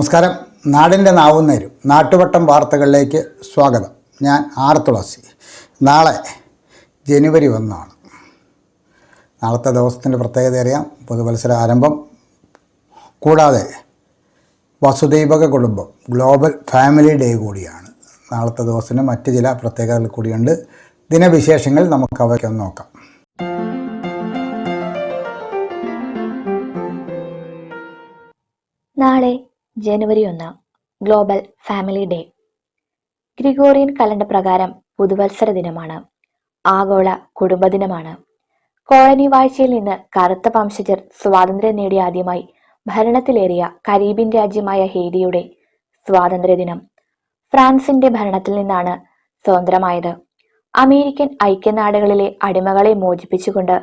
നമസ്കാരം. നാടിന്റെ നാവും നേരും. നാട്ടുവട്ടം വാർത്തകളിലേക്ക് സ്വാഗതം. ഞാൻ ആർ തുളസി. നാളെ ജനുവരി ഒന്നാണ്. നാളത്തെ ദിവസത്തിന്റെ പ്രത്യേകത അറിയാം. പുതുവത്സര ആരംഭം. കൂടാതെ വസുദൈവക കുടുംബം. ഗ്ലോബൽ ഫാമിലി ഡേ കൂടിയാണ്. നാളത്തെ ദിവസത്തിന് മറ്റ് ചില പ്രത്യേകതകൾ കൂടിയുണ്ട്. ദിനവിശേഷങ്ങൾ നമുക്ക് അവയ്ക്കൊന്ന് നോക്കാം. നാളെ ജനുവരി ഒന്ന് global family day Gregorian calendar പ്രകാരം പുതുവത്സര ദിനമാണ്. ആഗോള കുടുംബദിനമാണ് കോളനി വാഴ്ചയിൽ നിന്ന് കറുത്ത വംശജർ സ്വാതന്ത്ര്യം നേടിയ ആദ്യമായി ഭരണത്തിലേറിയ കരീബിയൻ രാജ്യമായ ഹെയ്ഡിയുടെ സ്വാതന്ത്ര്യദിനം ഫ്രാൻസിന്റെ ഭരണത്തിൽ നിന്നാണ് സ്വതന്ത്രമായത്. അമേരിക്കൻ ഐക്യനാടുകളിലെ അടിമകളെ മോചിപ്പിച്ചുകൊണ്ട്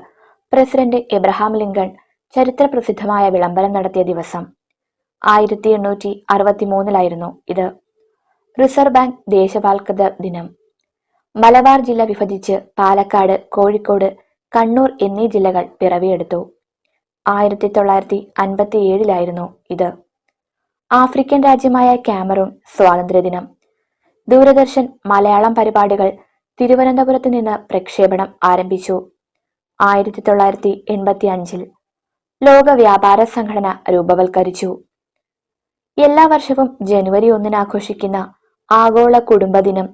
പ്രസിഡന്റ് എബ്രഹാം ലിങ്കൺ ചരിത്രപ്രസിദ്ധമായ വിളംബരം നടത്തിയ ദിവസം. ആയിരത്തി എണ്ണൂറ്റി അറുപത്തി മൂന്നിലായിരുന്നു ഇത്. റിസർവ് ബാങ്ക് ദേശവാൽകൃത ദിനം. മലബാർ ജില്ല വിഭജിച്ച് പാലക്കാട് കോഴിക്കോട് കണ്ണൂർ എന്നീ ജില്ലകൾ പിറവിയെടുത്തു. ആയിരത്തി തൊള്ളായിരത്തി അൻപത്തി ഏഴിലായിരുന്നു ഇത്. ആഫ്രിക്കൻ രാജ്യമായ ക്യാമറൂൺ സ്വാതന്ത്ര്യദിനം. ദൂരദർശൻ മലയാളം പരിപാടികൾ തിരുവനന്തപുരത്ത് നിന്ന് പ്രക്ഷേപണം ആരംഭിച്ചു. ആയിരത്തി തൊള്ളായിരത്തി എൺപത്തി അഞ്ചിൽ ലോക വ്യാപാര സംഘടന രൂപവൽക്കരിച്ചു. എല്ലാ വർഷവും ജനുവരി ഒന്നിന് ആഘോഷിക്കുന്ന ആഗോള കുടുംബദിനം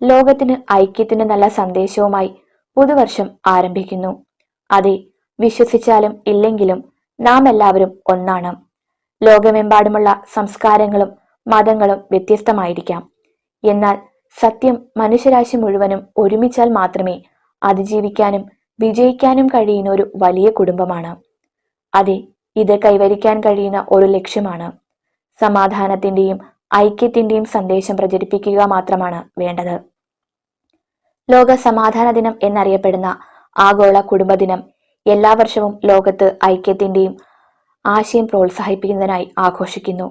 ലോകത്തിന് ഐക്യത്തിന് നല്ല സന്ദേശവുമായി പുതുവർഷം ആരംഭിക്കുന്നു. അതെ വിശ്വസിച്ചാലും ഇല്ലെങ്കിലും നാം എല്ലാവരും ഒന്നാണ്. ലോകമെമ്പാടുമുള്ള സംസ്കാരങ്ങളും മതങ്ങളും വ്യത്യസ്തമായിരിക്കാം. എന്നാൽ സത്യം മനുഷ്യരാശി മുഴുവനും ഒരുമിച്ചാൽ മാത്രമേ അതിജീവിക്കാനും വിജയിക്കാനും കഴിയുന്ന ഒരു വലിയ കുടുംബമാണ്. അതെ ഇത് കൈവരിക്കാൻ കഴിയുന്ന ഒരു ലക്ഷ്യമാണ്. സമാധാനത്തിന്റെയും ഐക്യത്തിന്റെയും സന്ദേശം പ്രചരിപ്പിക്കുക മാത്രമാണ് വേണ്ടത്. ലോക സമാധാന ദിനം എന്നറിയപ്പെടുന്ന ആഗോള കുടുംബദിനം എല്ലാ വർഷവും ലോകത്ത് ഐക്യത്തിന്റെയും ആശയം പ്രോത്സാഹിപ്പിക്കുന്നതിനായി ആഘോഷിക്കുന്നു.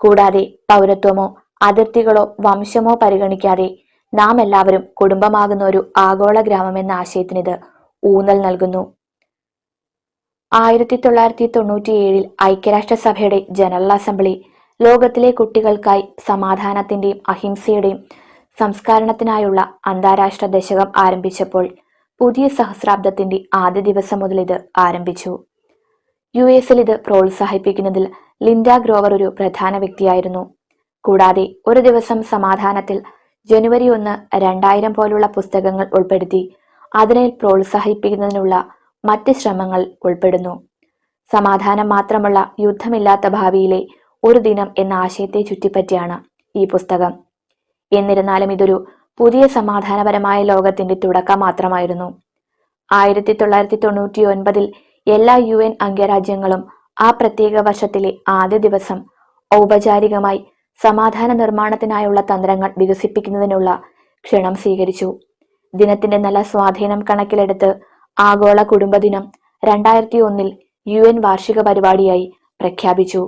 കൂടാതെ പൗരത്വമോ അതിർത്തികളോ വംശമോ പരിഗണിക്കാതെ നാം എല്ലാവരും കുടുംബമാകുന്ന ഒരു ആഗോള ഗ്രാമം എന്ന ആശയത്തിന് ഇത് ഊന്നൽ നൽകുന്നു. ആയിരത്തി തൊള്ളായിരത്തി തൊണ്ണൂറ്റിയേഴിൽ ഐക്യരാഷ്ട്രസഭയുടെ ജനറൽ അസംബ്ലി ലോകത്തിലെ കുട്ടികൾക്കായി സമാധാനത്തിന്റെയും അഹിംസയുടെയും സംസ്കാരണത്തിനായുള്ള അന്താരാഷ്ട്ര ദശകം ആരംഭിച്ചപ്പോൾ പുതിയ സഹസ്രാബ്ദത്തിന്റെ ആദ്യ ദിവസം മുതൽ ഇത് ആരംഭിച്ചു. യു എസിൽ ഇത് പ്രോത്സാഹിപ്പിക്കുന്നതിൽ ലിൻഡ ഗ്രോവർ ഒരു പ്രധാന വ്യക്തിയായിരുന്നു. കൂടാതെ ഒരു ദിവസം സമാധാനത്തിൽ ജനുവരി ഒന്ന് രണ്ടായിരം പോലുള്ള പുസ്തകങ്ങൾ ഉൾപ്പെടുത്തി അതിനെ പ്രോത്സാഹിപ്പിക്കുന്നതിനുള്ള മറ്റ് ശ്രമങ്ങൾ ഉൾപ്പെടുന്നു. സമാധാനം മാത്രമുള്ള യുദ്ധമില്ലാത്ത ഭാവിയിലെ ഒരു ദിനം എന്ന ആശയത്തെ ചുറ്റിപ്പറ്റിയാണ് ഈ പുസ്തകം. എന്നിരുന്നാലും ഇതൊരു പുതിയ സമാധാനപരമായ ലോകത്തിന്റെ തുടക്കം മാത്രമായിരുന്നു. ആയിരത്തി തൊള്ളായിരത്തി തൊണ്ണൂറ്റി ഒൻപതിൽ എല്ലാ യു എൻ അംഗരാജ്യങ്ങളും ആ പ്രത്യേക വർഷത്തിലെ ആദ്യ ദിവസം ഔപചാരികമായി സമാധാന നിർമ്മാണത്തിനായുള്ള തന്ത്രങ്ങൾ വികസിപ്പിക്കുന്നതിനുള്ള ക്ഷണം സ്വീകരിച്ചു. ദിനത്തിന്റെ നല്ല സ്വാധീനം കണക്കിലെടുത്ത് ആഗോള കുടുംബദിനം രണ്ടായിരത്തി ഒന്നിൽ യു എൻ വാർഷിക പരിപാടിയായി പ്രഖ്യാപിച്ചു.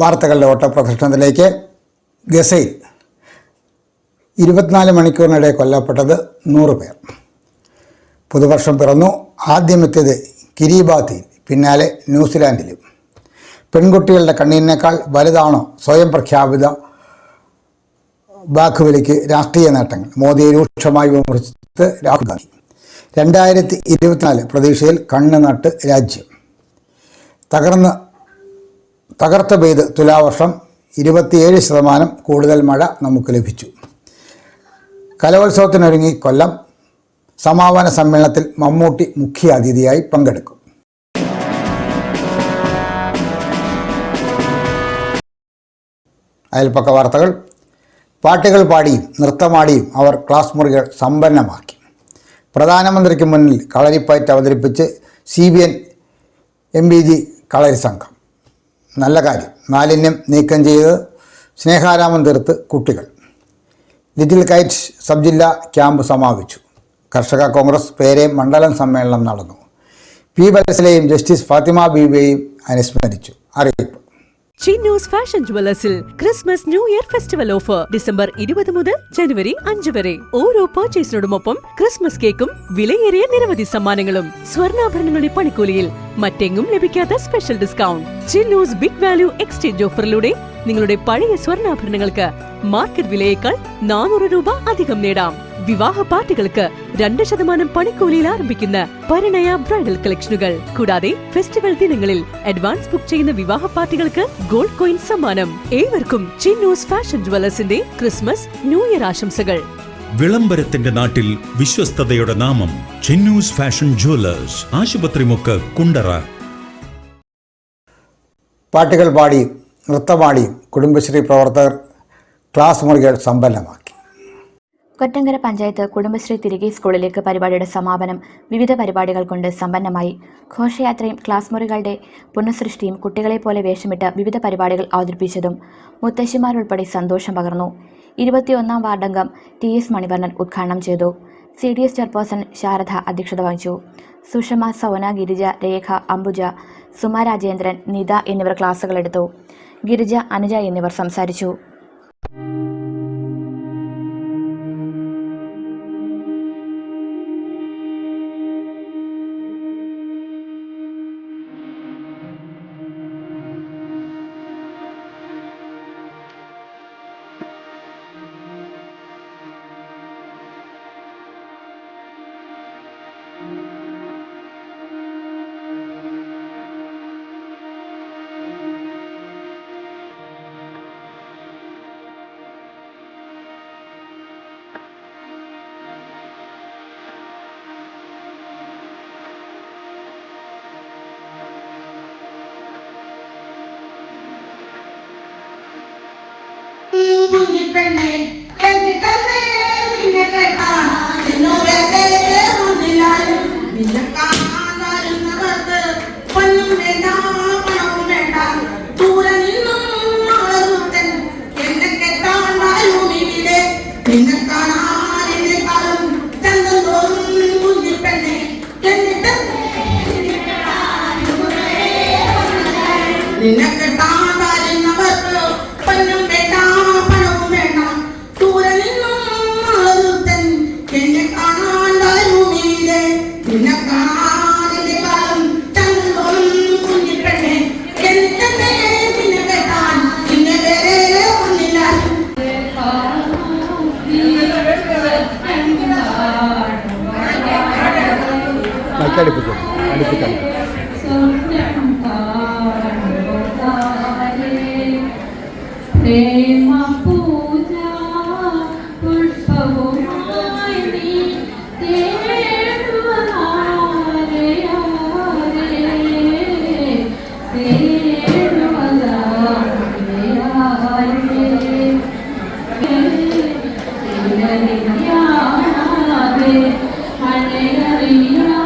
വാർത്തകളുടെ ഓട്ടപ്രദർശനത്തിലേക്ക് ഗസയിൽ ഇരുപത്തിനാല് മണിക്കൂറിനിടെ കൊല്ലപ്പെട്ടത് നൂറ് പേർ. പുതുവർഷം പിറന്നു. ആദ്യമെത്തിയത് കിരീബാത്തിയിൽ പിന്നാലെ ന്യൂസിലാൻഡിലും. പെൺകുട്ടികളുടെ കണ്ണീരിനേക്കാൾ വലുതാണോ സ്വയം പ്രഖ്യാപിത ബാഖുവിലേക്ക് രാഷ്ട്രീയ നേട്ടങ്ങൾ? മോദിയെ രൂക്ഷമായി വിമർശിച്ചത് രാഹുൽ ഗാന്ധി. രണ്ടായിരത്തി ഇരുപത്തിനാല് പ്രതീക്ഷയിൽ കണ്ണ് നട്ട് രാജ്യം. തകർന്ന് തകർത്ത പെയ്ത് തുലാവർഷം ഇരുപത്തിയേഴ് ശതമാനം കൂടുതൽ മഴ നമുക്ക് ലഭിച്ചു. കലോത്സവത്തിനൊരുങ്ങി കൊല്ലം സമാപന സമ്മേളനത്തിൽ മമ്മൂട്ടി മുഖ്യ അതിഥിയായി പങ്കെടുക്കും. അയൽപ്പക്ക വാർത്തകൾ. പാട്ടുകൾ പാടിയും നൃത്തമാടിയും അവർ ക്ലാസ് മുറികൾ സമ്പന്നമാക്കി. പ്രധാനമന്ത്രിക്ക് മുന്നിൽ കളരിപ്പയറ്റ് അവതരിപ്പിച്ച് C B N M B G Kalari സംഘം. നല്ല കാര്യം. മാലിന്യം നീക്കം ചെയ്ത് സ്നേഹാരാമം തീർത്ത് കുട്ടികൾ. ലിറ്റിൽ കൈറ്റ്സ് സബ് ജില്ലാ ക്യാമ്പ് സമാപിച്ചു. കർഷക കോൺഗ്രസ് പേരെ മണ്ഡലം സമ്മേളനം നടന്നു. പി ബലസിലെയും ജസ്റ്റിസ് ഫാത്തിമ ബീബിയെയും അനുസ്മരിച്ചു. അറിയിപ്പ്. Chinnoos fashion ജുവലേഴ്സിൽ Christmas new year festival offer December ഇരുപത് മുതൽ ജനുവരി അഞ്ച് വരെ. ഓരോ പർച്ചേസിനോടുമൊപ്പം ക്രിസ്മസ് കേക്കും വിലയേറിയ നിരവധി സമ്മാനങ്ങളും സ്വർണാഭരണങ്ങളുടെ പണിക്കൂലിയിൽ മറ്റെങ്ങും ലഭിക്കാത്ത special discount Chinnus big value exchange ഓഫറിലൂടെ നിങ്ങളുടെ പഴയ സ്വർണാഭരണങ്ങൾക്ക് മാർക്കറ്റ് വിലയേക്കാൾ നാനൂറ് രൂപ അധികം നേടാം. വിവാഹ പാർട്ടികൾക്ക് രണ്ട് ശതമാനം പണിക്കൂലിയിൽ ആരംഭിക്കുന്ന പരിണയ ബ്രൈഡൽ കളക്ഷനുകൾ. കൂടാതെ ഫെസ്റ്റിവൽ ദിനങ്ങളിൽ അഡ്വാൻസ് ബുക്ക് ചെയ്യുന്ന വിവാഹ പാർട്ടികൾക്ക് ഗോൾഡ് കോയിൻ സമ്മാനം. ഏവർക്കും ചിന്നൂസ് ഫാഷൻ ജുവലേഴ്സിന്റെ ക്രിസ്മസ് ന്യൂ ഇയർ ആശംസകൾ. വിളംബരത്തിന്റെ നാട്ടിൽ വിശ്വസ്തയുടെ നാമം ചെന്നൂസ് ഫാഷൻ ജുവലേഴ്സ് ആശുപത്രിമുക്ക് കുണ്ടറ. പാട്ടുകൾ പാടി നൃത്തമാടി കുടുംബശ്രീ പ്രവർത്തകർ ക്ലാസ് മുറികൾ സമ്പന്നമാക്കി. കൊറ്റങ്കര പഞ്ചായത്ത് കുടുംബശ്രീ തിരികെ സ്കൂളിലേക്ക് പരിപാടിയുടെ സമാപനം വിവിധ പരിപാടികൾ കൊണ്ട് സമ്പന്നമായി. ഘോഷയാത്രയും ക്ലാസ് മുറികളുടെ പുനഃസൃഷ്ടിയും കുട്ടികളെ പോലെ വേഷമിട്ട് വിവിധ പരിപാടികൾ അവതരിപ്പിച്ചതും മുത്തശ്ശിമാരുൾപ്പെടെ സന്തോഷം പകർന്നു. ഇരുപത്തിയൊന്നാം വാർഡംഗം ടി എസ് മണിവർണൻ ഉദ്ഘാടനം ചെയ്തു. C D S chairperson Sharada അധ്യക്ഷത വഹിച്ചു. സുഷമ സോന ഗിരിജ രേഖ അംബുജ സുമ രാജേന്ദ്രൻ നിത എന്നിവർ ക്ലാസുകൾ എടുത്തു. ഗിരിജ അനുജ എന്നിവർ സംസാരിച്ചു. Amen. വർഷങ്ങൾ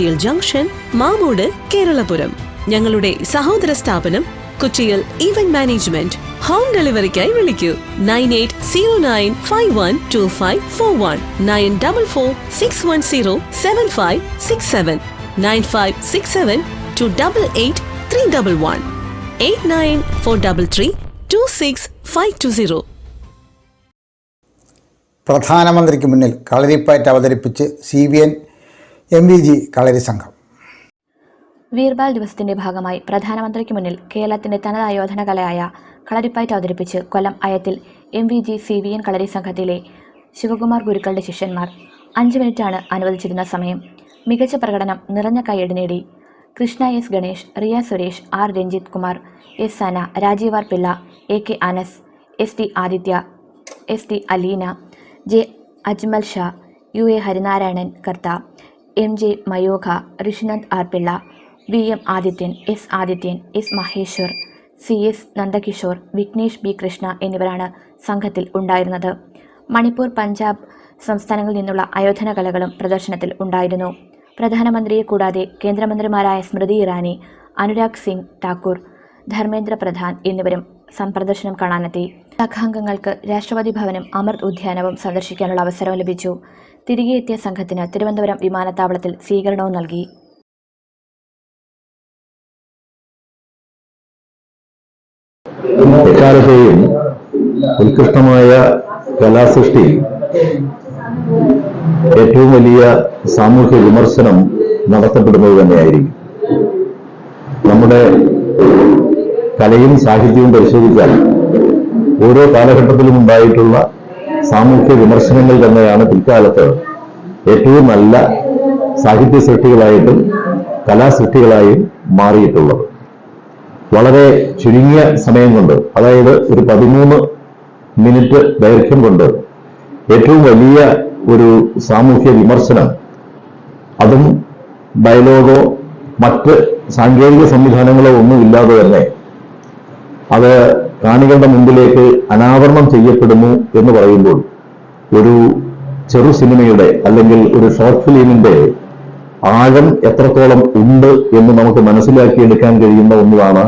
കൊട്ടിയിൽ ജംഗ്ഷൻ മാമൂട് കേരളപുരം. ഞങ്ങളുടെ സഹോദര സ്ഥാപനം കൊച്ചിയിൽ ഇവന്റ് മാനേജ്മെന്റ് ഹോം ഡെലിവറിക്കായി വിളിക്കൂ. Nine eight zero nine five one two five four one. Nine double four six one zero seven five six seven. Nine five six seven two double eight three double one. Eight nine four double three two six five two zero. പ്രധാനമന്ത്രിക്ക് മുന്നിൽ കളരിപ്പയറ്റ് അവതരിപ്പിച്ച് C B N M V G Kalari സംഘം. വീർബാൽ ദിവസത്തിന്റെ ഭാഗമായി പ്രധാനമന്ത്രിക്ക് മുന്നിൽ കേരളത്തിന്റെ തനതായോധന കലയായ കളരിപ്പയറ്റ് അവതരിപ്പിച്ച് Kollam Ayathil M V G C V N Kalari സംഘത്തിലെ ശിവകുമാർ ഗുരുക്കളുടെ ശിഷ്യന്മാർ അഞ്ച് മിനിറ്റാണ് അനുവദിച്ചിരുന്ന സമയം. മികച്ച പ്രകടനം നിറഞ്ഞ കൈയടി നേടി. Krishna S Ganesh Riya Suresh R Ranjith Kumar S Sana Rajeev R Pillai A K Anas S T Aditya S T Aleena J Ajmal Shah U A Harinarayanan Kartha M J Mayokha Rishinand R Pillai V M Adithyan S Adithyan S Maheshwar C S Nandakishore Vignesh B Krishna എന്നിവരാണ് സംഘത്തിൽ ഉണ്ടായിരുന്നത്. മണിപ്പൂർ പഞ്ചാബ് സംസ്ഥാനങ്ങളിൽ നിന്നുള്ള അയോധന കലകളും പ്രദർശനത്തിൽ ഉണ്ടായിരുന്നു. പ്രധാനമന്ത്രിയെ കൂടാതെ കേന്ദ്രമന്ത്രിമാരായ സ്മൃതി ഇറാനി അനുരാഗ് സിംഗ് ഠാക്കൂർ ധർമ്മേന്ദ്ര പ്രധാൻ എന്നിവരും സംപ്രദർശനം കാണാനെത്തി. സംഘാംഗങ്ങൾക്ക് രാഷ്ട്രപതി ഭവനും അമൃത് ഉദ്യാനവും സന്ദർശിക്കാനുള്ള അവസരം ലഭിച്ചു. തിരികെ എത്തിയ സംഘത്തിന് തിരുവനന്തപുരം വിമാനത്താവളത്തിൽ സ്വീകരണവും നൽകി. എക്കാലത്തെയും ഉത്കൃഷ്ടമായ കലാസൃഷ്ടി ഏറ്റവും വലിയ സാമൂഹ്യ വിമർശനം നടത്തപ്പെടുന്നത് തന്നെയായിരിക്കും. നമ്മുടെ കലയും സാഹിത്യവും പരിശോധിച്ചാൽ ഓരോ കാലഘട്ടത്തിലും ഉണ്ടായിട്ടുള്ള സാമൂഹ്യ വിമർശനങ്ങൾ തന്നെയാണ് പിൽക്കാലത്ത് ഏറ്റവും നല്ല സാഹിത്യ സൃഷ്ടികളായിട്ടും കലാസൃഷ്ടികളായും മാറിയിട്ടുള്ളത്. വളരെ ചുരുങ്ങിയ സമയം കൊണ്ട് അതായത് ഒരു പതിമൂന്ന് മിനിറ്റ് ദൈർഘ്യം കൊണ്ട് ഏറ്റവും വലിയ ഒരു സാമൂഹ്യ വിമർശനം അതും ഡയലോഗോ മറ്റ് സാങ്കേതിക സംവിധാനങ്ങളോ ഒന്നും ഇല്ലാതെ തന്നെ അത് കാണികളുടെ മുമ്പിലേക്ക് അനാവരണം ചെയ്യപ്പെടുന്നു എന്ന് പറയുമ്പോൾ ഒരു ചെറു സിനിമയുടെ അല്ലെങ്കിൽ ഒരു ഷോർട്ട് ഫിലിമിന്റെ ആഴം എത്രത്തോളം ഉണ്ട് എന്ന് നമുക്ക് മനസ്സിലാക്കിയെടുക്കാൻ കഴിയുന്ന ഒന്നാണ്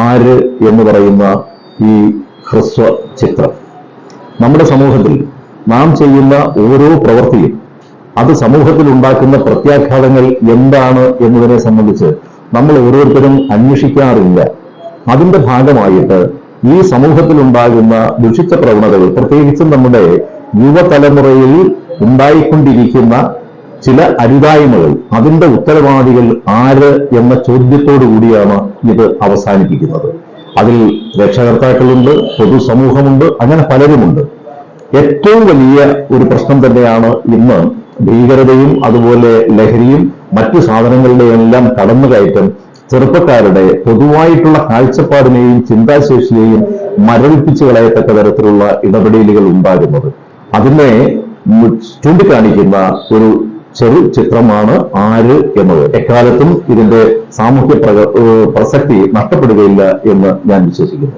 ആര് എന്ന് പറയുന്ന ഈ ഹ്രസ്വ ചിത്രം. നമ്മുടെ സമൂഹത്തിൽ നാം ചെയ്യുന്ന ഓരോ പ്രവൃത്തിയും അത് സമൂഹത്തിൽ ഉണ്ടാക്കുന്ന പ്രത്യാഘാതങ്ങൾ എന്താണ് എന്നതിനെ സംബന്ധിച്ച് നമ്മൾ ഓരോരുത്തരും അന്വേഷിക്കാറില്ല. അതിന്റെ ഭാഗമായിട്ട് ഈ സമൂഹത്തിൽ ഉണ്ടാകുന്ന ദുഷിച്ച പ്രവണതകൾ പ്രത്യേകിച്ചും നമ്മുടെ യുവതലമുറയിൽ ഉണ്ടായിക്കൊണ്ടിരിക്കുന്ന ചില അരുതായ്മകൾ അതിന്റെ ഉത്തരവാദികൾ ആര് എന്ന ചോദ്യത്തോടു കൂടിയാണ് ഇത് അവസാനിപ്പിക്കുന്നത്. അതിൽ രക്ഷകർത്താക്കളുണ്ട് പൊതുസമൂഹമുണ്ട് അങ്ങനെ പലരുമുണ്ട്. ഏറ്റവും വലിയ ഒരു പ്രശ്നം തന്നെയാണ് ഇന്ന് ഭീകരതയും അതുപോലെ ലഹരിയും മറ്റു സാധനങ്ങളുടെ എല്ലാം കടന്നുകയറ്റം ചെറുപ്പക്കാരുടെ പൊതുവായിട്ടുള്ള കാഴ്ചപ്പാടിനെയും ചിന്താശേഷിയെയും മരവിപ്പിച്ചു കളയത്തക്ക തരത്തിലുള്ള ഇടപെടലുകൾ ഉണ്ടാകുന്നത്. അതിനെ ചൂണ്ടിക്കാണിക്കുന്ന ഒരു ചെറു ചിത്രമാണ് ആര് എന്നത്. എക്കാലത്തും ഇതിന്റെ സാമൂഹ്യ പ്രസക്തി നഷ്ടപ്പെടുകയില്ല എന്ന് ഞാൻ വിശ്വസിക്കുന്നു.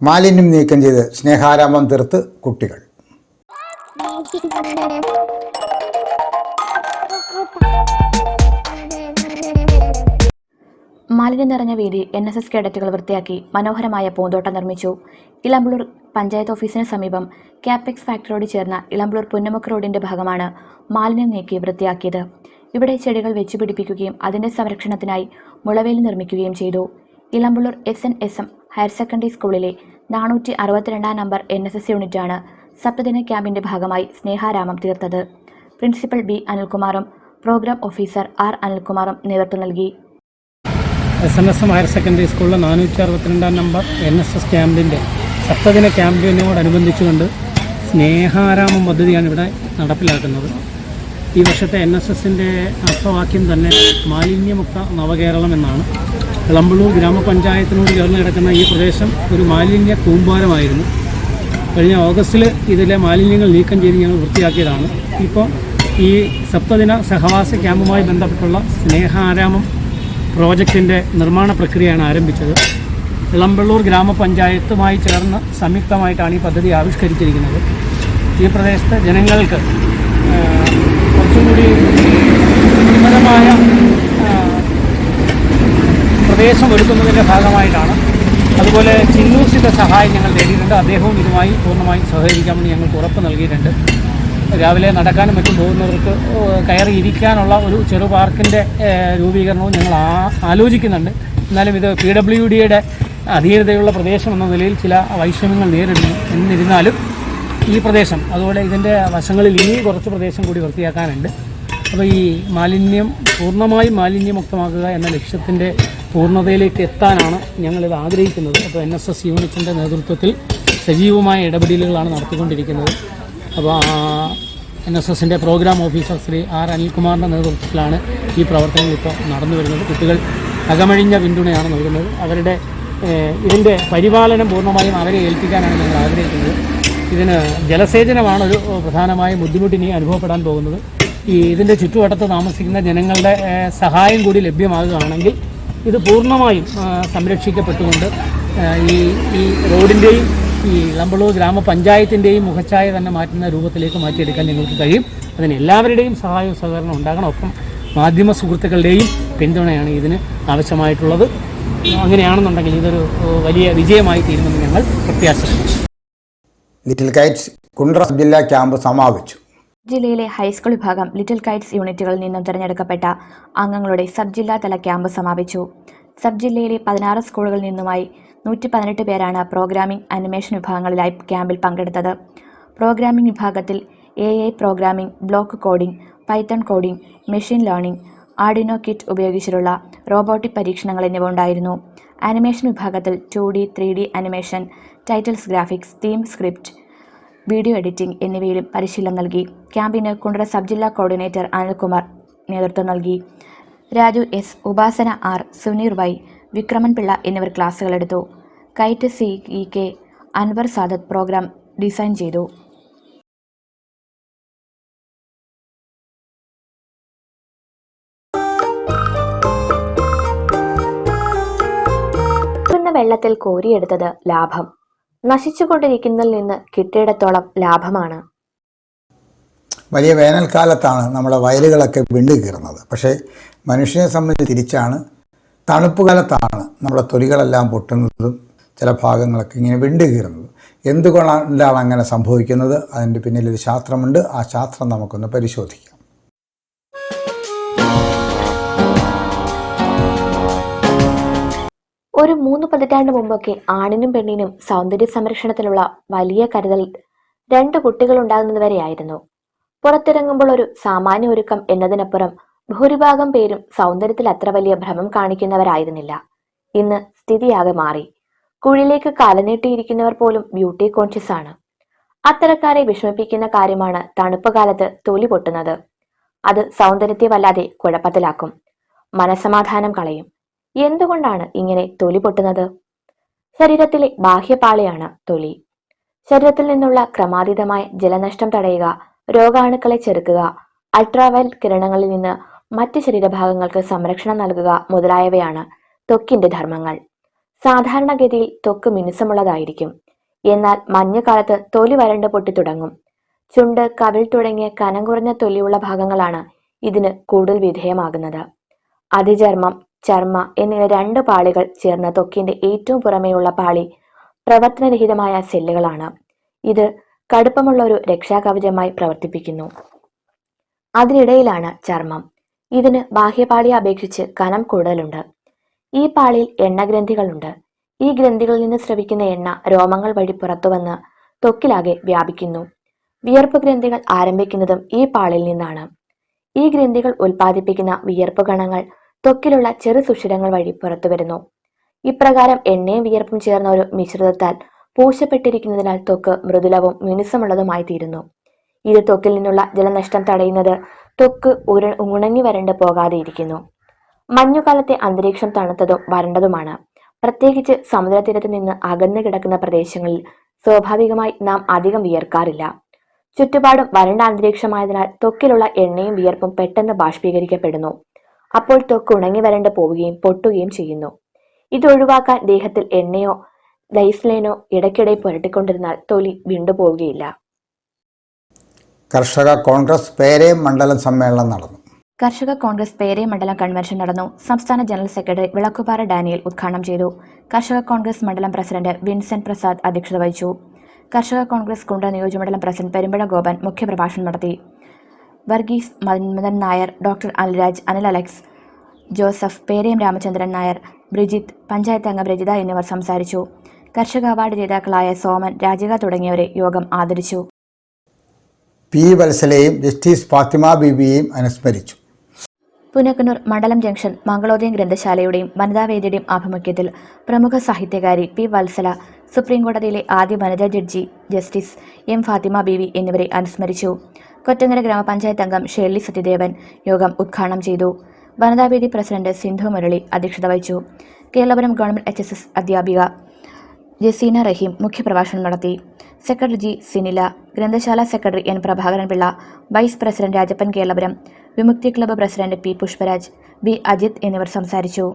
മാലിന്യം നീക്കം ചെയ്ത് സ്നേഹാരാമം തീർത്ത് കുട്ടികൾ. മാലിന്യം നിറഞ്ഞ വീതി എൻ എസ് എസ് കേഡറ്റുകൾ വൃത്തിയാക്കി മനോഹരമായ പൂന്തോട്ടം നിർമ്മിച്ചു. ഇളമ്പളൂർ പഞ്ചായത്ത് ഓഫീസിന് സമീപം ക്യാപെക്സ് ഫാക്ടറിയോട് ചേർന്ന ഇളമ്പളൂർ പുന്നമുക്ക് റോഡിന്റെ ഭാഗമാണ് മാലിന്യം നീക്കി വൃത്തിയാക്കിയത്. ഇവിടെ ചെടികൾ വെച്ചുപിടിപ്പിക്കുകയും അതിന്റെ സംരക്ഷണത്തിനായി മുളവേലി നിർമ്മിക്കുകയും ചെയ്തു. Elampaloor S N S M higher secondary സ്കൂളിലെ നാനൂറ്റി അറുപത്തിരണ്ടാം നമ്പർ എൻ എസ് എസ് യൂണിറ്റാണ് സപ്തദിന ക്യാമ്പിന്റെ ഭാഗമായി സ്നേഹാരാമം തീർത്തത്. പ്രിൻസിപ്പൽ ബി അനിൽകുമാറും പ്രോഗ്രാം ഓഫീസർ ആർ അനിൽകുമാറും നേതൃത്വം നൽകി. S N S higher secondary സ്കൂളിലെ നാനൂറ്റി അറുപത്തിരണ്ടാം നമ്പർ എൻ എസ് എസ് ക്യാമ്പിന്റെ സപ്തദിന ക്യാമ്പിനോടനുബന്ധിച്ചുകൊണ്ട് സ്നേഹാരാമം പദ്ധതിയാണ് ഇവിടെ നടപ്പിലാക്കുന്നത്. ഈ വർഷത്തെ എൻ എസ് എസിന്റെ അർത്ഥവാക്യം തന്നെ മാലിന്യമുക്ത നവകേരളം എന്നാണ്. ഇളമ്പള്ളൂർ ഗ്രാമപഞ്ചായത്തിനോട് ചേർന്ന് കിടക്കുന്ന ഈ പ്രദേശം ഒരു മാലിന്യ കൂമ്പാരമായിരുന്നു. കഴിഞ്ഞ ഓഗസ്റ്റിൽ ഇതിലെ മാലിന്യങ്ങൾ നീക്കം ചെയ്ത് ഞങ്ങൾ വൃത്തിയാക്കിയതാണ്. ഇപ്പോൾ ഈ സപ്തദിന സഹവാസ ക്യാമ്പുമായി ബന്ധപ്പെട്ടുള്ള സ്നേഹാരാമം പ്രോജക്റ്റിന്റെ നിർമ്മാണ പ്രക്രിയയാണ് ആരംഭിച്ചത്. ഇളമ്പള്ളൂർ ഗ്രാമപഞ്ചായത്തുമായി ചേർന്ന് സംയുക്തമായിട്ടാണ് ഈ പദ്ധതി ആവിഷ്കരിച്ചിരിക്കുന്നത്. ഈ പ്രദേശത്തെ ജനങ്ങൾക്ക് കുറച്ചുകൂടി കുറച്ചും കൂടി ഉന്നതമായ പ്രദേശം ഒരുക്കുന്നതിന്റെ ഭാഗമായിട്ടാണ് അതുപോലെ ചിന്നൂസിന്റെ സഹായം ഞങ്ങൾ തേടിയിട്ടുണ്ട് അദ്ദേഹവും ഇതുമായി പൂർണമായും സഹകരിക്കാമെന്ന് ഞങ്ങൾക്ക് ഉറപ്പ് നൽകിയിട്ടുണ്ട്. രാവിലെ നടക്കാനും മറ്റും പോകുന്നവർക്ക് കയറി ഇരിക്കാനുള്ള ഒരു ചെറു പാർക്കിന്റെ രൂപീകരണവും ഞങ്ങൾ ആലോചിക്കുന്നുണ്ട്. എന്നാലും ഇത് പി ഡബ്ല്യു ഡിയുടെ അധീനതയുള്ള പ്രദേശം എന്ന നിലയിൽ ചില വൈഷമ്യങ്ങൾ നേരിടുന്നു എന്നിരുന്നാലും ഈ പ്രദേശം അതുപോലെ ഇതിന്റെ വശങ്ങളിൽ ഇനി കുറച്ച് പ്രദേശം കൂടി വൃത്തിയാക്കാനുണ്ട്. അപ്പോൾ ഈ മാലിന്യം പൂർണമായും മാലിന്യമുക്തമാക്കുക എന്ന ലക്ഷ്യത്തിന്റെ പൂർണതയിലേക്ക് എത്താനാണ് ഞങ്ങളിത് ആഗ്രഹിക്കുന്നത്. അപ്പോൾ എൻ എസ് എസ് യൂണിറ്റിന്റെ നേതൃത്വത്തിൽ സജീവമായ ഇടപെടലുകളാണ് നടത്തിക്കൊണ്ടിരിക്കുന്നത്. അപ്പോൾ എൻ എസ് എസിന്റെ പ്രോഗ്രാം ഓഫീസർ ശ്രീ ആർ അനിൽകുമാറിന്റെ നേതൃത്വത്തിലാണ് ഈ പ്രവർത്തനങ്ങൾ ഇപ്പോൾ നടന്നു വരുന്നത്. കുട്ടികൾ അകമഴിഞ്ഞ പിന്തുണയാണ് നൽകുന്നത്. അവരുടെ ഇതിന്റെ പരിപാലനം പൂർണമായും അവരെ ഏൽപ്പിക്കാനാണ് ഞങ്ങൾ ആഗ്രഹിക്കുന്നത്. ഇതിന് ജലസേചനമാണ് ഒരു പ്രധാനമായ ബുദ്ധിമുട്ടിനി അനുഭവപ്പെടാൻ പോകുന്നത്. ഈ ഇതിന്റെ ചുറ്റുവട്ടത്ത് താമസിക്കുന്ന ജനങ്ങളുടെ സഹായം കൂടി ലഭ്യമാകുകയാണെങ്കിൽ ഇത് പൂർണമായും സംരക്ഷിക്കപ്പെട്ടുകൊണ്ട് ഈ ഈ റോഡിന്റെയും ഈ ഇളമ്പളൂർ ഗ്രാമപഞ്ചായത്തിന്റെയും മുഖച്ഛായ തന്നെ മാറ്റുന്ന രൂപത്തിലേക്ക് മാറ്റിയെടുക്കാൻ ഞങ്ങൾക്ക് കഴിയും. അതിന് എല്ലാവരുടെയും സഹായവും സഹകരണം ഉണ്ടാകണം. ഒപ്പം മാധ്യമ സുഹൃത്തുക്കളുടെയും പിന്തുണയാണ് ഇതിന് ആവശ്യമായിട്ടുള്ളത്. അങ്ങനെയാണെന്നുണ്ടെങ്കിൽ ഇതൊരു വലിയ വിജയമായി തീരുമെന്ന് ഞങ്ങൾ പ്രത്യാശിക്കുന്നു. ലിറ്റിൽ കൈറ്റ്സ് കുണ്ട്ര ജില്ലാ ക്യാമ്പ് സമാപിച്ചു. ജില്ലയിലെ ഹൈസ്കൂൾ വിഭാഗം ലിറ്റിൽ കൈറ്റ്സ് യൂണിറ്റുകളിൽ നിന്നും തിരഞ്ഞെടുക്കപ്പെട്ട അംഗങ്ങളുടെ സബ് ജില്ലാതല ക്യാമ്പ് സമാപിച്ചു. സബ് ജില്ലയിലെ പതിനാറ് സ്കൂളുകളിൽ നിന്നുമായി നൂറ്റി പതിനെട്ട് പേരാണ് പ്രോഗ്രാമിംഗ് അനിമേഷൻ വിഭാഗങ്ങളിലായി ക്യാമ്പിൽ പങ്കെടുത്തത്. പ്രോഗ്രാമിംഗ് വിഭാഗത്തിൽ A I programming block coding Python coding machine learning Arduino kit ഉപയോഗിച്ചിട്ടുള്ള റോബോട്ടിക് പരീക്ഷണങ്ങൾ എന്നിവ ഉണ്ടായിരുന്നു. അനിമേഷൻ വിഭാഗത്തിൽ two D three D animation titles graphics theme script video editing എന്നിവയിലും പരിശീലനം നൽകി. ക്യാമ്പിന് കുണ്ടറ സബ് ജില്ലാ കോർഡിനേറ്റർ അനിൽകുമാർ നേതൃത്വം നൽകി. Raju S Upasana R Suneer Y Vikraman Pillai എന്നിവർ ക്ലാസ്സുകളെടുത്തു KITE C E K Anwar Sadath programme design ചെയ്തു. വെള്ളത്തിൽ കോരിയെടുത്തത് ലാഭം. നശിച്ചുകൊണ്ടിരിക്കുന്നതിൽ നിന്ന് കിട്ടിയിടത്തോളം ലാഭമാണ്. വലിയ വേനൽക്കാലത്താണ് നമ്മുടെ വയലുകളൊക്കെ വിണ്ടു കീറുന്നത്. പക്ഷേ മനുഷ്യനെ സംബന്ധിച്ച് തിരിച്ചാണ്. തണുപ്പ് കാലത്താണ് നമ്മുടെ തൊലികളെല്ലാം പൊട്ടുന്നതും ചില ഭാഗങ്ങളൊക്കെ ഇങ്ങനെ വിണ്ടു കീറുന്നതും. എന്തുകൊണ്ടാണ് അങ്ങനെ സംഭവിക്കുന്നത്? അതിന്റെ പിന്നിൽ ഒരു ശാസ്ത്രമുണ്ട്. ആ ശാസ്ത്രം നമുക്കൊന്ന് പരിശോധിക്കാം. ഒരു മൂന്ന് പതിറ്റാണ്ട് മുമ്പൊക്കെ ആണിനും പെണ്ണിനും സൗന്ദര്യ സംരക്ഷണത്തിനുള്ള വലിയ കരുതൽ രണ്ട് കുട്ടികൾ ഉണ്ടാകുന്നതുവരെയായിരുന്നു പുറത്തിറങ്ങുമ്പോൾ ഒരു സാമാന്യ ഒരുക്കം എന്നതിനപ്പുറം ഭൂരിഭാഗം പേരും സൗന്ദര്യത്തിൽ അത്ര വലിയ ഭ്രമം കാണിക്കുന്നവരായിരുന്നില്ല. ഇന്ന് സ്ഥിതിയാകെ മാറി. കുഴിലേക്ക് കാലനീട്ടിയിരിക്കുന്നവർ പോലും ബ്യൂട്ടി കോൺഷ്യസ് ആണ്. അത്തരക്കാരെ വിഷമിപ്പിക്കുന്ന കാര്യമാണ് തണുപ്പ് കാലത്ത് തൊലി പൊട്ടുന്നത്. അത് സൗന്ദര്യത്തെ വല്ലാതെ കുഴപ്പത്തിലാക്കും. മനസമാധാനം കളയും. എന്തുകൊണ്ടാണ് ഇങ്ങനെ തൊലി പൊട്ടുന്നത്? ശരീരത്തിലെ ബാഹ്യപാളിയാണ് തൊലി. ശരീരത്തിൽ നിന്നുള്ള ക്രമാതീതമായ ജലനഷ്ടം തടയുക രോഗാണുക്കളെ ചെറുക്കുക അൾട്രാവയലറ്റ് കിരണങ്ങളിൽ നിന്ന് മറ്റ് ശരീരഭാഗങ്ങൾക്ക് സംരക്ഷണം നൽകുക മുതലായവയാണ് ത്വക്കിന്റെ ധർമ്മങ്ങൾ. സാധാരണഗതിയിൽ ത്വക്ക് മിനുസമുള്ളതായിരിക്കും. എന്നാൽ മഞ്ഞുകാലത്ത് തൊലി വരണ്ട് പൊട്ടി തുടങ്ങും. ചുണ്ട് കവിൾ തുടങ്ങിയ കനം കുറഞ്ഞ തൊലിയുള്ള ഭാഗങ്ങളാണ് ഇതിന് കൂടുതൽ വിധേയമാകുന്നത്. അതിചർമ്മം ചർമ്മ എന്നിങ്ങനെ രണ്ട് പാളികൾ ചേർന്ന തൊക്കിന്റെ ഏറ്റവും പുറമേയുള്ള പാളി പ്രവർത്തനരഹിതമായ സെല്ലുകളാണ്. ഇത് കടുപ്പമുള്ള ഒരു രക്ഷാകവചമായി പ്രവർത്തിപ്പിക്കുന്നു. അതിനിടയിലാണ് ചർമ്മം. ഇതിന് ബാഹ്യപാളിയെ അപേക്ഷിച്ച് കനം കൂടുതലുണ്ട്. ഈ പാളിയിൽ എണ്ണഗ്രന്ഥികളുണ്ട്. ഈ ഗ്രന്ഥികളിൽ നിന്ന് സ്രവിക്കുന്ന എണ്ണ രോമങ്ങൾ വഴി പുറത്തുവന്ന് തൊക്കിലാകെ വ്യാപിക്കുന്നു. വിയർപ്പ് ഗ്രന്ഥികൾ ആരംഭിക്കുന്നതും ഈ പാളിൽ നിന്നാണ്. ഈ ഗ്രന്ഥികൾ ഉൽപ്പാദിപ്പിക്കുന്ന വിയർപ്പ് കണങ്ങൾ ത്വക്കിലുള്ള ചെറു സുഷിരങ്ങൾ വഴി പുറത്തു വരുന്നു. ഇപ്രകാരം എണ്ണയും വിയർപ്പും ചേർന്ന ഒരു മിശ്രിതത്താൽ പൂശപ്പെട്ടിരിക്കുന്നതിനാൽ ത്വക്ക് മൃദുലവും മിനുസമുള്ളതുമായി തീരുന്നു. ഇത് ത്വക്കിൽ നിന്നുള്ള ജലനഷ്ടം തടയുന്നത് ത്വക്ക് ഉര ഉണങ്ങി വരണ്ട് പോകാതെ ഇരിക്കുന്നു. മഞ്ഞുകാലത്തെ അന്തരീക്ഷം തണുത്തതും വരണ്ടതുമാണ്. പ്രത്യേകിച്ച് സമുദ്രതീരത്ത് നിന്ന് അകന്നു കിടക്കുന്ന പ്രദേശങ്ങളിൽ സ്വാഭാവികമായി നാം അധികം വിയർക്കാറില്ല. ചുറ്റുപാടും വരണ്ട അന്തരീക്ഷമായതിനാൽ ത്വക്കിലുള്ള എണ്ണയും വിയർപ്പും പെട്ടെന്ന് ബാഷ്പീകരിക്കപ്പെടുന്നു. അപ്പോൾ ത്വക്ക് ഉണങ്ങി വരണ്ട് പോവുകയും പൊട്ടുകയും ചെയ്യുന്നു. ഇത് ഒഴിവാക്കാൻ ദേഹത്തിൽ എണ്ണയോ ലൈസ്ലൈനോ ഇടയ്ക്കിടെ പുരട്ടിക്കൊണ്ടിരുന്നാൽ തൊലി വിണ്ടുപോവുകയില്ല കർഷക കോൺഗ്രസ് പേരേം മണ്ഡലം സമ്മേളനം നടന്നു. കർഷക കോൺഗ്രസ് പേരെ മണ്ഡലം കൺവെൻഷൻ നടന്നു. സംസ്ഥാന ജനറൽ സെക്രട്ടറി വിളക്കുപാറ ഡാനിയൽ ഉദ്ഘാടനം ചെയ്തു. കർഷക കോൺഗ്രസ് മണ്ഡലം പ്രസിഡന്റ് വിൻസെന്റ് പ്രസാദ് അധ്യക്ഷത വഹിച്ചു. കർഷക കോൺഗ്രസ് കുണ്ട നിയോജകമണ്ഡലം പ്രസിഡന്റ് പെരുമ്പഴ ഗോപൻ മുഖ്യപ്രഭാഷണം നടത്തി. Varghese Manmadhan Nair doctor Alraj Anil Alex Joseph പേരേം രാമചന്ദ്രൻ നായർ ബ്രിജിത്ത് പഞ്ചായത്ത് അംഗം രജിത എന്നിവർ സംസാരിച്ചു. കർഷക അവാർഡ് ജേതാക്കളായ സോമൻ രാജിക തുടങ്ങിയവരെ യോഗം ആദരിച്ചു. പി. വത്സലയും ജസ്റ്റിസ് ഫാത്തിമ ബീബിയെയും അനുസ്മരിച്ചു. പുനക്കന്നൂർ മണ്ഡലം ജംഗ്ഷൻ മംഗളോദയം ഗ്രന്ഥശാലയുടെയും വനിതാവേദിയുടെയും ആഭിമുഖ്യത്തിൽ പ്രമുഖ സാഹിത്യകാരി പി. വത്സല സുപ്രീംകോടതിയിലെ ആദ്യ വനിതാ judge justice M. Fathima Beevi എന്നിവരെ അനുസ്മരിച്ചു. കൊറ്റങ്ങര ഗ്രാമപഞ്ചായത്ത് അംഗം ഷേർലി സത്യദേവൻ യോഗം ഉദ്ഘാടനം ചെയ്തു. വനിതാവേദി പ്രസിഡന്റ് സിന്ധു മുരളി അധ്യക്ഷത വഹിച്ചു. Keralapuram government H S S അധ്യാപിക ജസീന റഹീം മുഖ്യപ്രഭാഷണം നടത്തി. സെക്രട്ടറി ജി സിനില ഗ്രന്ഥശാല secretary N Prabhakaran Pillai vice president Rajappan Keralapuram Vimukthi club president P Pushparaj B Ajith എന്നിവർ സംസാരിച്ചു.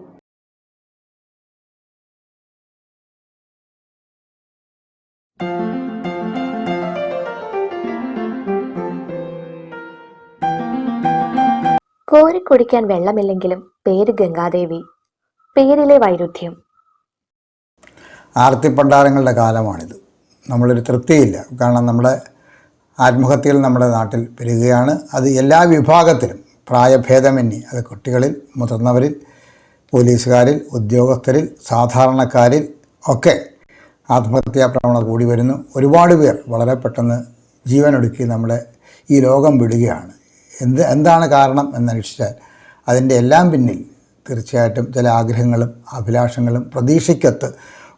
കോരിക്കുടിക്കാൻ വെള്ളമില്ലെങ്കിലും പേര് ഗംഗാദേവി പേരിലെ വൈരുദ്ധ്യം. ആർത്തിപ്പണ്ടാരങ്ങളുടെ കാലമാണിത്. നമ്മളൊരു തൃപ്തിയില്ല. കാരണം നമ്മുടെ ആത്മഹത്യകൾ നമ്മുടെ നാട്ടിൽ പെരുകയാണ് അത് എല്ലാ വിഭാഗത്തിലും പ്രായഭേദമന്യേ അത് കുട്ടികളിൽ മുതിർന്നവരിൽ പോലീസുകാരിൽ ഉദ്യോഗസ്ഥരിൽ സാധാരണക്കാരിൽ ഒക്കെ ആത്മഹത്യാ പ്രവണത കൂടി വരുന്നു. ഒരുപാട് പേർ വളരെ പെട്ടെന്ന് ജീവനൊടുക്കി നമ്മുടെ ഈ ലോകം വിടുകയാണ്. എന്ത് എന്താണ് കാരണം എന്നന്വേഷിച്ചാൽ അതിന്റെ എല്ലാം പിന്നിൽ തീർച്ചയായിട്ടും ചില ആഗ്രഹങ്ങളും അഭിലാഷങ്ങളും പ്രതീക്ഷയ്ക്കൊത്ത്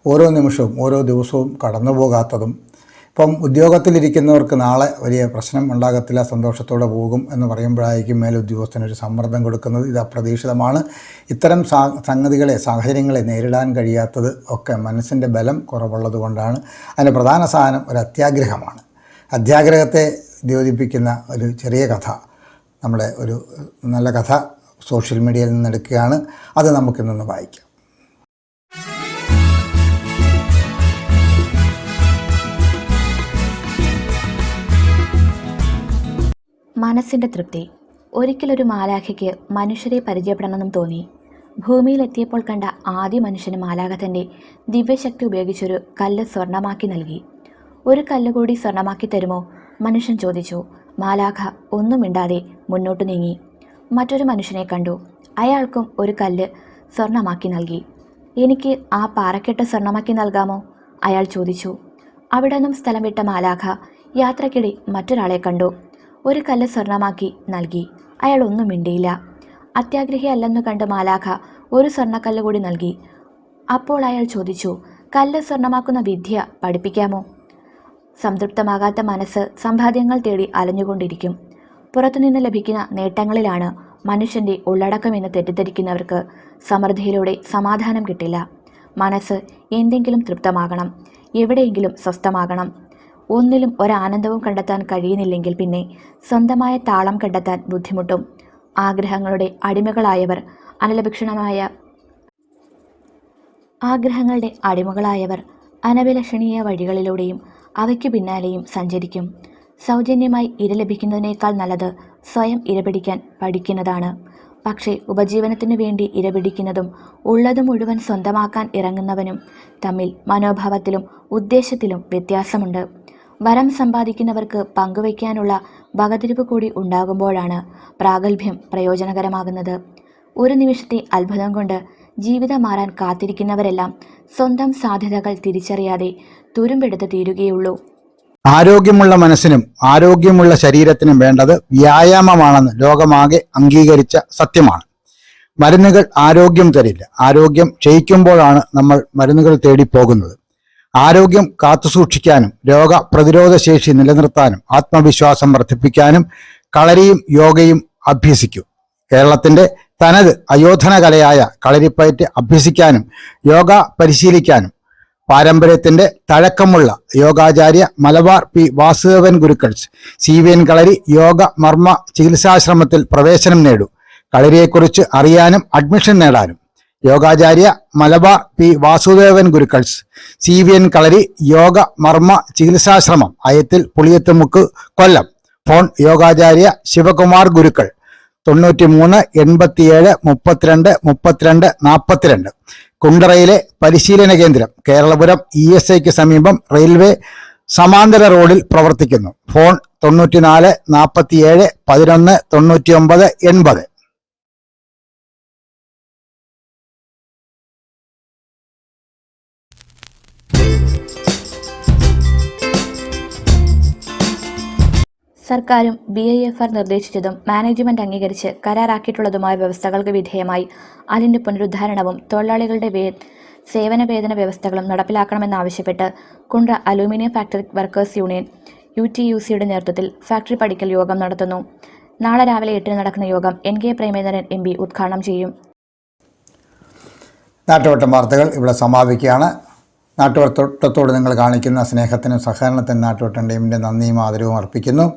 ഓരോ നിമിഷവും ഓരോ ദിവസവും കടന്നു പോകാത്തതും ഇപ്പം ഉദ്യോഗത്തിലിരിക്കുന്നവർക്ക് നാളെ വലിയ പ്രശ്നം ഉണ്ടാകത്തില്ല സന്തോഷത്തോടെ പോകും എന്ന് പറയുമ്പോഴായിരിക്കും മേലുദ്യോഗസ്ഥനൊരു സമ്മർദ്ദം കൊടുക്കുന്നത്. ഇത് അപ്രതീക്ഷിതമാണ്. ഇത്തരം സംഗതികളെ സാഹചര്യങ്ങളെ നേരിടാൻ കഴിയാത്തത് ഒക്കെ മനസ്സിന്റെ ബലം കുറവുള്ളത് കൊണ്ടാണ്. അതിന്റെ പ്രധാന സാധനം ഒരു അത്യാഗ്രഹമാണ്. അത്യാഗ്രഹത്തെ ദ്യോതിപ്പിക്കുന്ന ഒരു ചെറിയ കഥ. നമ്മുടെ ഒരു നല്ല കഥ സോഷ്യൽ മീഡിയയിൽ നിന്ന് എടുക്കുകയാണ് അത് നമുക്കിന്നൊന്ന് വായിക്കാം. മനസ്സിന്റെ തൃപ്തി. ഒരിക്കലൊരു മാലാഖയ്ക്ക് മനുഷ്യരെ പരിചയപ്പെടണമെന്നും തോന്നി. ഭൂമിയിലെത്തിയപ്പോൾ കണ്ട ആദ്യ മനുഷ്യന് മാലാഖ തന്റെ ദിവ്യശക്തി ഉപയോഗിച്ചൊരു കല്ല് സ്വർണമാക്കി നൽകി. ഒരു കല്ല് കൂടി സ്വർണമാക്കി തരുമോ? മനുഷ്യൻ ചോദിച്ചു മാലാഖ ഒന്നും മിണ്ടാതെ മുന്നോട്ട് നീങ്ങി. മറ്റൊരു മനുഷ്യനെ കണ്ടു. അയാൾക്കും ഒരു കല്ല് സ്വർണമാക്കി നൽകി. എനിക്ക് ആ പാറക്കെട്ട് സ്വർണമാക്കി നൽകാമോ? അയാൾ ചോദിച്ചു. അവിടെ നിന്നും സ്ഥലം വിട്ട മാലാഖ യാത്രക്കിടെ മറ്റൊരാളെ കണ്ടു. ഒരു കല്ല് സ്വർണമാക്കി നൽകി. അയാൾ ഒന്നും മിണ്ടിയില്ല. അത്യാഗ്രഹി അല്ലെന്നു കണ്ട് മാലാഖ ഒരു സ്വർണക്കല്ല് കൂടി നൽകി. അപ്പോൾ അയാൾ ചോദിച്ചു കല്ല് സ്വർണമാക്കുന്ന വിദ്യ പഠിപ്പിക്കാമോ? സംതൃപ്തമാകാത്ത മനസ്സ് സമ്പാദ്യങ്ങൾ തേടി അലഞ്ഞുകൊണ്ടിരിക്കും. പുറത്തുനിന്ന് ലഭിക്കുന്ന നേട്ടങ്ങളിലാണ് മനുഷ്യന്റെ ഉള്ളടക്കമെന്ന് തെറ്റിദ്ധരിക്കുന്നവർക്ക് സമൃദ്ധിയിലൂടെ സമാധാനം കിട്ടില്ല. മനസ്സ് എന്തെങ്കിലും തൃപ്തമാകണം എവിടെയെങ്കിലും സ്വസ്ഥമാകണം. ഒന്നിലും ഒരാനന്ദവും കണ്ടെത്താൻ കഴിയുന്നില്ലെങ്കിൽ പിന്നെ സ്വന്തമായ താളം കണ്ടെത്താൻ ബുദ്ധിമുട്ടും. ആഗ്രഹങ്ങളുടെ അടിമകളായവർ അനലഭിക്ഷണമായ ആഗ്രഹങ്ങളുടെ അടിമകളായവർ അനഭിലഷണീയ വഴികളിലൂടെയും അവയ്ക്കു പിന്നാലെയും സഞ്ചരിക്കും. സൗജന്യമായി ഇര ലഭിക്കുന്നതിനേക്കാൾ നല്ലത് സ്വയം ഇരപിടിക്കാൻ പഠിക്കുന്നതാണ്. പക്ഷേ ഉപജീവനത്തിനു വേണ്ടി ഇരപിടിക്കുന്നതും ഉള്ളത് മുഴുവൻ സ്വന്തമാക്കാൻ ഇറങ്ങുന്നവനും തമ്മിൽ മനോഭാവത്തിലും ഉദ്ദേശത്തിലും വ്യത്യാസമുണ്ട്. വരം സമ്പാദിക്കുന്നവർക്ക് പങ്കുവയ്ക്കാനുള്ള വകതിരിവ് കൂടി ഉണ്ടാകുമ്പോഴാണ് പ്രാഗൽഭ്യം പ്രയോജനകരമാകുന്നത്. ഒരു നിമിഷത്തെ അത്ഭുതം കൊണ്ട് ജീവിതം മാറാൻ കാത്തിരിക്കുന്നവരെല്ലാം സ്വന്തം സാധ്യതകൾ തിരിച്ചറിയാതെ തുരുമ്പെടുത്ത് തീരുകയുള്ളൂ. ആരോഗ്യമുള്ള മനസ്സിനും ആരോഗ്യമുള്ള ശരീരത്തിനും വേണ്ടത് വ്യായാമമാണെന്ന് ലോകമാകെ അംഗീകരിച്ച സത്യമാണ്. മരുന്നുകൾ ആരോഗ്യം തരില്ല. ആരോഗ്യം ക്ഷയിക്കുമ്പോഴാണ് നമ്മൾ മരുന്നുകൾ തേടി പോകുന്നത്. ആരോഗ്യം കാത്തുസൂക്ഷിക്കാനും രോഗ പ്രതിരോധ ശേഷി നിലനിർത്താനും ആത്മവിശ്വാസം വർദ്ധിപ്പിക്കാനും കളരിയും യോഗയും അഭ്യസിക്കും. കേരളത്തിന്റെ തനത് അയോധന കലയായ കളരിപ്പയറ്റ് അഭ്യസിക്കാനും യോഗ പരിശീലിക്കാനും പാരമ്പര്യത്തിന്റെ തഴക്കമുള്ള യോഗാചാര്യ Malabar P Vasudevan ഗുരുക്കൾസ് C V N Kalari Yoga Marma ചികിത്സാശ്രമത്തിൽ പ്രവേശനം നേടും. കളരിയെക്കുറിച്ച് അറിയാനും അഡ്മിഷൻ നേടാനും. യോഗാചാര്യ Malabar P Vasudevan ഗുരുക്കൾസ് C V N Kalari Yoga Marma ചികിത്സാശ്രമം Ayathil Puliyathumukku Kollam. Phone യോഗാചാര്യ ശിവകുമാർ ഗുരുക്കൾ തൊണ്ണൂറ്റി മൂന്ന് എൺപത്തിയേഴ് മുപ്പത്തിരണ്ട് മുപ്പത്തിരണ്ട് നാൽപ്പത്തിരണ്ട് കുണ്ടറയിലെ പരിശീലന കേന്ദ്രം കേരളപുരം ഇ എസ് ഐക്ക് സമീപം റെയിൽവേ സമാന്തര റോഡിൽ പ്രവർത്തിക്കുന്നു. ഫോൺ തൊണ്ണൂറ്റിനാല് നാൽപ്പത്തിയേഴ് പതിനൊന്ന് തൊണ്ണൂറ്റി ഒമ്പത് എൺപത്. സർക്കാരും ബി ഐ എഫ് ആർ നിർദ്ദേശിച്ചതും മാനേജ്മെന്റ് അംഗീകരിച്ച് കരാറാക്കിയിട്ടുള്ളതുമായ വ്യവസ്ഥകൾക്ക് വിധേയമായി. അതിന്റെ പുനരുദ്ധാരണവും തൊഴിലാളികളുടെ വേ സേവന വേതന വ്യവസ്ഥകളും നടപ്പിലാക്കണമെന്നാവശ്യപ്പെട്ട് Kundara aluminium factory workers union U T U സിയുടെ നേതൃത്വത്തിൽ ഫാക്ടറി പഠിക്കൽ യോഗം നടത്തുന്നു. നാളെ രാവിലെ എട്ടിന് നടക്കുന്ന യോഗം N K Premendran M P ഉദ്ഘാടനം ചെയ്യും. നാട്ടുവട്ടം വാർത്തകൾ ഇവിടെ സമാപിക്കുകയാണ്. നാട്ടുവട്ടത്തോട് നിങ്ങൾ കാണിക്കുന്ന സ്നേഹത്തിനും സഹകരണത്തിനും നാട്ടുവട്ടം ടീമിന്റെ നന്ദിയും ആദരവും അർപ്പിക്കുന്നു.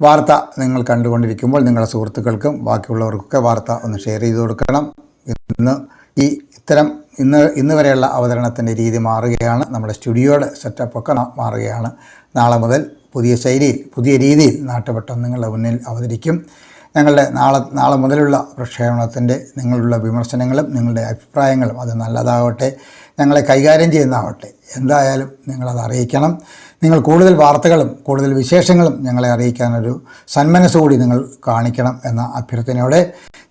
വാർത്ത നിങ്ങൾ കണ്ടുകൊണ്ടിരിക്കുമ്പോൾ നിങ്ങളുടെ സുഹൃത്തുക്കൾക്കും ബാക്കിയുള്ളവർക്കൊക്കെ വാർത്ത ഒന്ന് ഷെയർ ചെയ്ത് കൊടുക്കണം. ഇന്ന് ഈ ഇത്തരം ഇന്ന് ഇന്ന് വരെയുള്ള അവതരണത്തിന്റെ രീതി മാറുകയാണ്. നമ്മുടെ സ്റ്റുഡിയോയുടെ സെറ്റപ്പൊക്കെ മാറുകയാണ്. നാളെ മുതൽ പുതിയ ശൈലിയിൽ പുതിയ രീതിയിൽ നാട്ടുപെട്ടം നിങ്ങളുടെ മുന്നിൽ അവതരിക്കും. ഞങ്ങളുടെ നാളെ നാളെ മുതലുള്ള പ്രക്ഷേപണത്തിന്റെ നിങ്ങളുള്ള വിമർശനങ്ങളും നിങ്ങളുടെ അഭിപ്രായങ്ങളും അത് നല്ലതാവട്ടെ. ഞങ്ങളെ കൈകാര്യം ചെയ്യുന്നതാവട്ടെ. എന്തായാലും നിങ്ങളത് അറിയിക്കണം. നിങ്ങൾ കൂടുതൽ വാർത്തകളും കൂടുതൽ വിശേഷങ്ങളും ഞങ്ങളെ അറിയിക്കാനൊരു സന്മനസ് കൂടി നിങ്ങൾ കാണിക്കണം എന്ന അഭ്യർത്ഥനയോടെ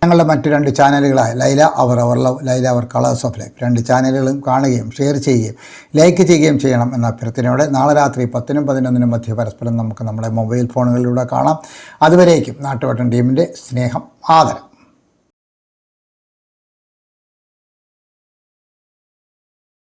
ഞങ്ങളുടെ മറ്റു രണ്ട് ചാനലുകളായ Laila our our love Laila our colours of life രണ്ട് ചാനലുകളും കാണുകയും ഷെയർ ചെയ്യുകയും ലൈക്ക് ചെയ്യുകയും ചെയ്യണം എന്ന അഭ്യർത്ഥനയോടെ നാളെ രാത്രി പത്തിനും പതിനൊന്നിനും മധ്യ പരസ്പരം നമുക്ക് നമ്മുടെ മൊബൈൽ ഫോണുകളിലൂടെ കാണാം. അതുവരേക്കും നാട്ടുവട്ടൻ ടീമിന്റെ സ്നേഹം ആദരം.